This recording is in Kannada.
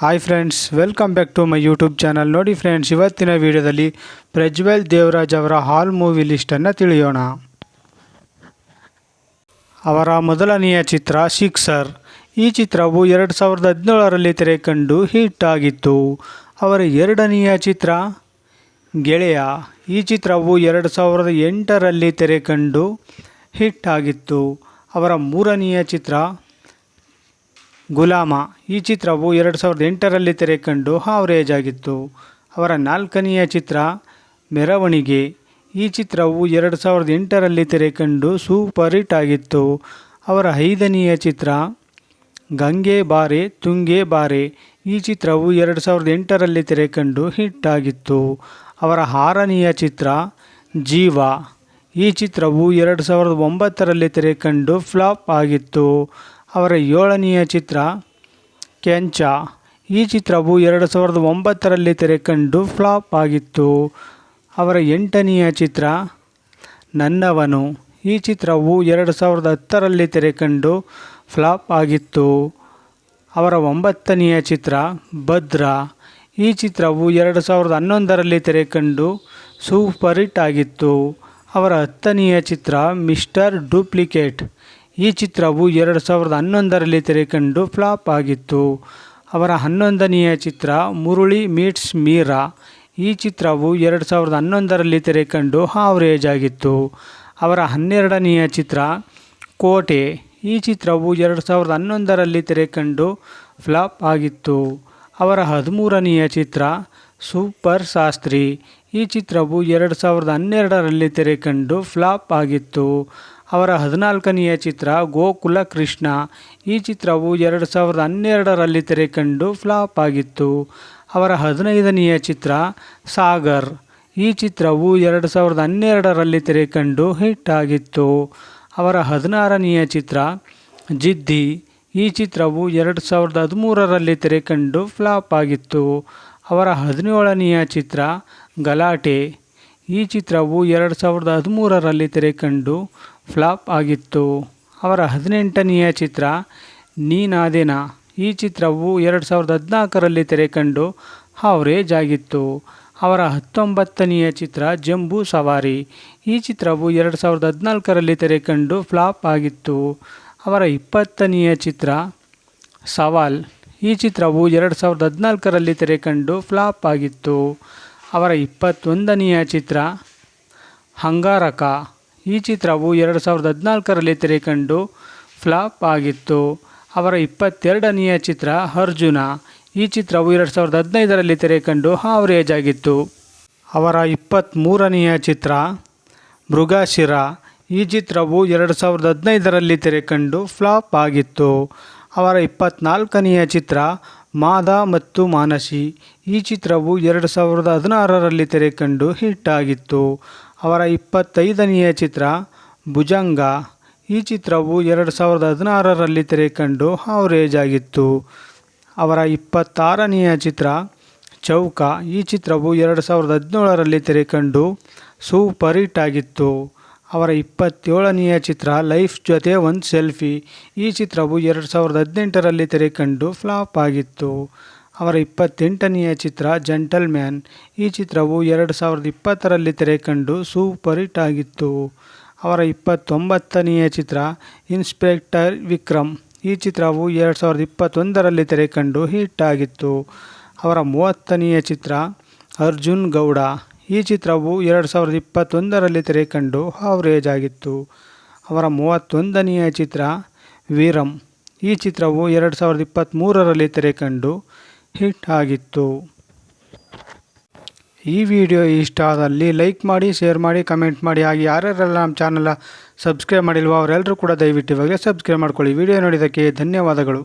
Hi friends welcome back to my YouTube channel ನೋಡಿ ಫ್ರೆಂಡ್ಸ್ ಇವತ್ತಿನ ವಿಡಿಯೋದಲ್ಲಿ ಪ್ರಜ್ವಲ್ ದೇವರಾಜ್ ಅವರ ಹಾಲ್ ಮೂವಿ ಲಿಸ್ಟನ್ನು ತಿಳಿಯೋಣ. ಅವರ ಮೊದಲನೆಯ ಚಿತ್ರ ಸಿಕ್ಸರ್ ಈ ಚಿತ್ರವು ಎರಡು ಸಾವಿರದ ಹದಿನೇಳರಲ್ಲಿ ತೆರೆಕಂಡು ಹಿಟ್ ಆಗಿತ್ತು. ಅವರ ಎರಡನೆಯ ಚಿತ್ರ ಗೆಳೆಯ. ಈ ಚಿತ್ರವು ಎರಡು ಸಾವಿರದ ಎಂಟರಲ್ಲಿ ತೆರೆಕಂಡು ಹಿಟ್ ಆಗಿತ್ತು. ಅವರ ಮೂರನೆಯ ಚಿತ್ರ ಗುಲಾಮ. ಈ ಚಿತ್ರವು ಎರಡು ಸಾವಿರದ ಎಂಟರಲ್ಲಿ ತೆರೆಕಂಡು ಹಾವರೇಜ್ ಆಗಿತ್ತು ಅವರ ನಾಲ್ಕನೆಯ ಚಿತ್ರ, ಮೆರವಣಿಗೆ. ಈ ಚಿತ್ರವು ಎರಡು ಸಾವಿರದ ಎಂಟರಲ್ಲಿ ತೆರೆಕಂಡು ಸೂಪರ್ ಹಿಟ್ ಆಗಿತ್ತು. ಅವರ ಐದನೆಯ ಚಿತ್ರ, ಗಂಗೆ ಬಾರೆ, ತುಂಗೆ ಬಾರೆ. ಈ ಚಿತ್ರವು ಎರಡು ಸಾವಿರದ ಎಂಟರಲ್ಲಿ ತೆರೆಕಂಡು ಹಿಟ್ ಆಗಿತ್ತು. ಅವರ ಆರನೆಯ ಚಿತ್ರ, ಜೀವ. ಈ ಚಿತ್ರವು ಎರಡು ಸಾವಿರದ ಒಂಬತ್ತರಲ್ಲಿ ತೆರೆಕಂಡು ಫ್ಲಾಪ್ ಆಗಿತ್ತು. ಅವರ ಏಳನೆಯ ಚಿತ್ರ, ಕೆಂಚ. ಈ ಚಿತ್ರವು ಎರಡು ಸಾವಿರದ ಒಂಬತ್ತರಲ್ಲಿ ತೆರೆಕಂಡು ಫ್ಲಾಪ್ ಆಗಿತ್ತು. ಅವರ ಎಂಟನೆಯ ಚಿತ್ರ, ನನ್ನವನು. ಈ ಚಿತ್ರವು ಎರಡು ಸಾವಿರದ ಹತ್ತರಲ್ಲಿ ತೆರೆಕಂಡು ಫ್ಲಾಪ್ ಆಗಿತ್ತು. ಅವರ ಒಂಬತ್ತನೆಯ ಚಿತ್ರ, ಭದ್ರ. ಈ ಚಿತ್ರವು ಎರಡು ಸಾವಿರದ ಹನ್ನೊಂದರಲ್ಲಿ ತೆರೆಕಂಡು ಸೂಪರ್ ಹಿಟ್ ಆಗಿತ್ತು. ಅವರ ಹತ್ತನೆಯ ಚಿತ್ರ, ಮಿಸ್ಟರ್ ಡೂಪ್ಲಿಕೇಟ್. ಈ ಚಿತ್ರವು ಎರಡು ಸಾವಿರದ ಹನ್ನೊಂದರಲ್ಲಿ ತೆರೆಕಂಡು ಫ್ಲಾಪ್ ಆಗಿತ್ತು. ಅವರ ಹನ್ನೊಂದನೆಯ ಚಿತ್ರ ಮುರುಳಿ ಮೀಟ್ಸ್ ಮೀರಾ. ಈ ಚಿತ್ರವು ಎರಡು ಸಾವಿರದ ಹನ್ನೊಂದರಲ್ಲಿ ತೆರೆಕಂಡು ಹಾವ್ರೇಜ್ ಆಗಿತ್ತು. ಅವರ ಹನ್ನೆರಡನೆಯ ಚಿತ್ರ ಕೋಟೆ. ಈ ಚಿತ್ರವು ಎರಡು ಸಾವಿರದ ಹನ್ನೊಂದರಲ್ಲಿ ತೆರೆಕಂಡು ಫ್ಲಾಪ್ ಆಗಿತ್ತು. ಅವರ ಹದಿಮೂರನೆಯ ಚಿತ್ರ ಸೂಪರ್ ಶಾಸ್ತ್ರಿ. ಈ ಚಿತ್ರವು ಎರಡು ಸಾವಿರದ ಹನ್ನೆರಡರಲ್ಲಿ ತೆರೆಕಂಡು ಫ್ಲಾಪ್ ಆಗಿತ್ತು. ಅವರ ಹದಿನಾಲ್ಕನೆಯ ಚಿತ್ರ ಗೋಕುಲ ಕೃಷ್ಣ. ಈ ಚಿತ್ರವು ಎರಡು ಸಾವಿರದ ಹನ್ನೆರಡರಲ್ಲಿ ತೆರೆಕಂಡು ಫ್ಲಾಪ್ ಆಗಿತ್ತು. ಅವರ ಹದಿನೈದನೆಯ ಚಿತ್ರ ಸಾಗರ್. ಈ ಚಿತ್ರವು ಎರಡು ಸಾವಿರದ ಹನ್ನೆರಡರಲ್ಲಿ ತೆರೆಕಂಡು ಹಿಟ್ ಆಗಿತ್ತು. ಅವರ ಹದಿನಾರನೆಯ ಚಿತ್ರ ಜಿದ್ದಿ. ಈ ಚಿತ್ರವು ಎರಡು ಸಾವಿರದ ಹದಿಮೂರರಲ್ಲಿ ತೆರೆಕಂಡು ಫ್ಲಾಪ್ ಆಗಿತ್ತು. ಅವರ ಹದಿನೇಳನೆಯ ಚಿತ್ರ ಗಲಾಟೆ. ಈ ಚಿತ್ರವು ಎರಡು ಸಾವಿರದ ಹದಿಮೂರರಲ್ಲಿ ತೆರೆಕಂಡು ಫ್ಲಾಪ್ ಆಗಿತ್ತು. ಅವರ ಹದಿನೆಂಟನೆಯ ಚಿತ್ರ ನೀನಾದೇನ ಈ ಚಿತ್ರವು ಎರಡು ಸಾವಿರದ ಹದಿನಾಲ್ಕರಲ್ಲಿ ತೆರೆಕಂಡು ಅವರೇಜ್ ಆಗಿತ್ತು. ಅವರ ಹತ್ತೊಂಬತ್ತನೆಯ ಚಿತ್ರ, ಜಂಬೂ ಸವಾರಿ. ಈ ಚಿತ್ರವು ಎರಡು ಸಾವಿರದ ಹದಿನಾಲ್ಕರಲ್ಲಿ ತೆರೆಕಂಡು ಫ್ಲಾಪ್ ಆಗಿತ್ತು. ಅವರ ಇಪ್ಪತ್ತನೆಯ ಚಿತ್ರ, ಸವಾಲ್. ಈ ಚಿತ್ರವು ಎರಡು ಸಾವಿರದ ಹದಿನಾಲ್ಕರಲ್ಲಿ ತೆರೆಕಂಡು ಫ್ಲಾಪ್ ಆಗಿತ್ತು. ಅವರ ಇಪ್ಪತ್ತೊಂದನೆಯ ಚಿತ್ರ ಹಂಗಾರಕ. ಈ ಚಿತ್ರವು ಎರಡು ಸಾವಿರದ ಹದಿನಾಲ್ಕರಲ್ಲಿ ತೆರೆಕಂಡು ಫ್ಲಾಪ್ ಆಗಿತ್ತು. ಅವರ ಇಪ್ಪತ್ತೆರಡನೆಯ ಚಿತ್ರ ಅರ್ಜುನ. ಈ ಚಿತ್ರವು ಎರಡು ಸಾವಿರದ ಹದಿನೈದರಲ್ಲಿ ತೆರೆಕಂಡು ಆವರೇಜ್ ಆಗಿತ್ತು. ಅವರ ಇಪ್ಪತ್ತ್ಮೂರನೆಯ ಚಿತ್ರ ಮೃಗಾಶಿರ. ಈ ಚಿತ್ರವು ಎರಡು ಸಾವಿರದ ಹದಿನೈದರಲ್ಲಿ ತೆರೆಕಂಡು ಫ್ಲಾಪ್ ಆಗಿತ್ತು. ಅವರ ಇಪ್ಪತ್ತ್ನಾಲ್ಕನೆಯ ಚಿತ್ರ ಮಾದ ಮತ್ತು ಮಾನಸಿ. ಈ ಚಿತ್ರವು ಎರಡು ಸಾವಿರದ ಹದಿನಾರರಲ್ಲಿ ತೆರೆಕಂಡು ಹಿಟ್ ಆಗಿತ್ತು. ಅವರ ಇಪ್ಪತ್ತೈದನೆಯ ಚಿತ್ರ ಭುಜಂಗ. ಈ ಚಿತ್ರವು ಎರಡು ಸಾವಿರದ ಹದಿನಾರರಲ್ಲಿ ತೆರೆಕಂಡು ಆವರೇಜ್ ಆಗಿತ್ತು. ಅವರ ಇಪ್ಪತ್ತಾರನೆಯ ಚಿತ್ರ ಚೌಕ. ಈ ಚಿತ್ರವು ಎರಡು ಸಾವಿರದ ಹದಿನೇಳರಲ್ಲಿ ತೆರೆಕಂಡು ಸೂಪರ್ ಹಿಟ್ ಆಗಿತ್ತು. ಅವರ ಇಪ್ಪತ್ತೇಳನೆಯ ಚಿತ್ರ ಲೈಫ್ ಜೊತೆ ಒಂದು ಸೆಲ್ಫಿ. ಈ ಚಿತ್ರವು ಎರಡು ಸಾವಿರದ ಹದಿನೆಂಟರಲ್ಲಿ ತೆರೆಕಂಡು ಫ್ಲಾಪ್ ಆಗಿತ್ತು. ಅವರ ಇಪ್ಪತ್ತೆಂಟನೆಯ ಚಿತ್ರ ಜಂಟಲ್ ಮ್ಯಾನ್ ಈ ಚಿತ್ರವು ಎರಡು ಸಾವಿರದ ಇಪ್ಪತ್ತರಲ್ಲಿ ತೆರೆಕಂಡು ಸೂಪರ್ ಹಿಟ್ ಆಗಿತ್ತು. ಅವರ ಇಪ್ಪತ್ತೊಂಬತ್ತನೆಯ ಚಿತ್ರ ಇನ್ಸ್ಪೆಕ್ಟರ್ ವಿಕ್ರಮ್. ಈ ಚಿತ್ರವು ಎರಡು ಸಾವಿರದ ಇಪ್ಪತ್ತೊಂದರಲ್ಲಿ ತೆರೆಕಂಡು ಹಿಟ್ ಆಗಿತ್ತು. ಅವರ ಮೂವತ್ತನೆಯ ಚಿತ್ರ ಅರ್ಜುನ್ ಗೌಡ. ಈ ಚಿತ್ರವು ಎರಡು ಸಾವಿರದ ಇಪ್ಪತ್ತೊಂದರಲ್ಲಿ ತೆರೆಕಂಡು ಆವರೇಜ್ ಆಗಿತ್ತು ಅವರ ಮೂವತ್ತೊಂದನೆಯ ಚಿತ್ರ, ವೀರಂ, ಈ ಚಿತ್ರವು ಎರಡು ಸಾವಿರದ ಇಪ್ಪತ್ತ್ಮೂರರಲ್ಲಿ ತೆರೆಕಂಡು ಹಿಟ್ ಆಗಿತ್ತು. ಈ ವಿಡಿಯೋ ಇಷ್ಟ ಆದಲ್ಲಿ ಲೈಕ್ ಮಾಡಿ, ಶೇರ್ ಮಾಡಿ, ಕಮೆಂಟ್ ಮಾಡಿ. ಹಾಗೆ ಯಾರ್ಯಾರೆಲ್ಲ ನಮ್ಮ ಚಾನಲ್ ಸಬ್ಸ್ಕ್ರೈಬ್ ಮಾಡಿಲ್ವೋ ಅವರೆಲ್ಲರೂ ಕೂಡ ದಯವಿಟ್ಟು ಇವಾಗಲೇ ಸಬ್ಸ್ಕ್ರೈಬ್ ಮಾಡ್ಕೊಳ್ಳಿ. ವಿಡಿಯೋ ನೋಡಿದ್ದಕ್ಕೆ ಧನ್ಯವಾದಗಳು.